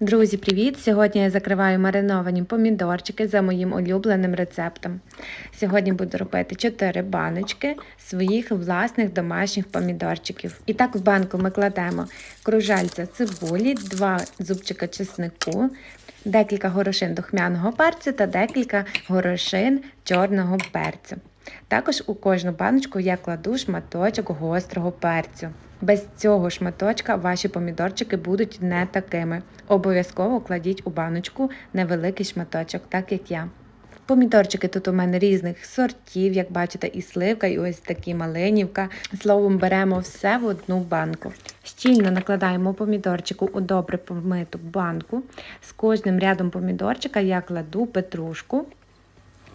Друзі, привіт! Сьогодні я закриваю мариновані помідорчики за моїм улюбленим рецептом. Сьогодні буду робити 4 баночки своїх власних домашніх помідорчиків. І так в банку ми кладемо кружальця цибулі, 2 зубчика чеснику, декілька горошин духмяного перцю та декілька горошин чорного перцю. Також у кожну баночку я кладу шматочок гострого перцю. Без цього шматочка ваші помідорчики будуть не такими. Обов'язково кладіть у баночку невеликий шматочок, так як я. Помідорчики тут у мене різних сортів, як бачите, і сливка, і ось такі маленівка. Словом, беремо все в одну банку. Щільно накладаємо помідорчику у добре помиту банку. З кожним рядом помідорчика я кладу петрушку.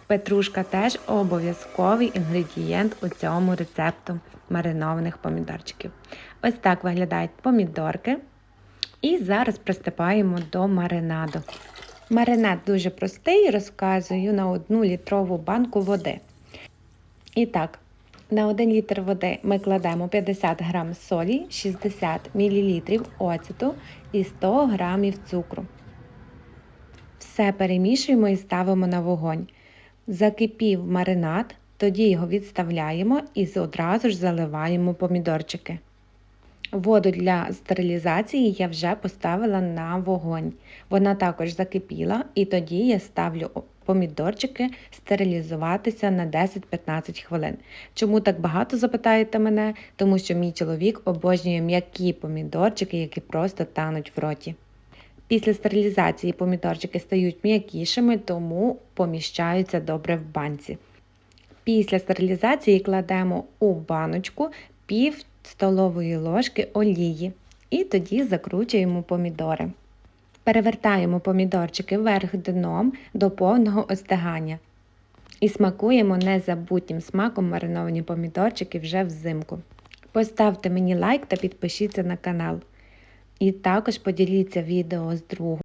Петрушка теж обов'язковий інгредієнт у цьому рецепту маринованих помідорчиків. Ось так виглядають помідорки. І зараз приступаємо до маринаду. Маринад дуже простий, розказую на одну літрову банку води. І так, на 1 літр води ми кладемо 50 г солі, 60 мл оцету і 100 г цукру. Все перемішуємо і ставимо на вогонь. Закипів маринад, тоді його відставляємо і одразу ж заливаємо помідорчики. Воду для стерилізації я вже поставила на вогонь. Вона також закипіла, і тоді я ставлю помідорчики стерилізуватися на 10-15 хвилин. Чому так багато запитаєте мене? Тому що мій чоловік обожнює м'які помідорчики, які просто тануть в роті. Після стерилізації помідорчики стають м'якішими, тому поміщаються добре в банці. Після стерилізації кладемо у баночку пів столової ложки олії і тоді закручуємо помідори. Перевертаємо помідорчики вверх дном до повного остигання. І смакуємо незабутнім смаком мариновані помідорчики вже взимку. Поставте мені лайк та підпишіться на канал. І також поділіться відео з другом.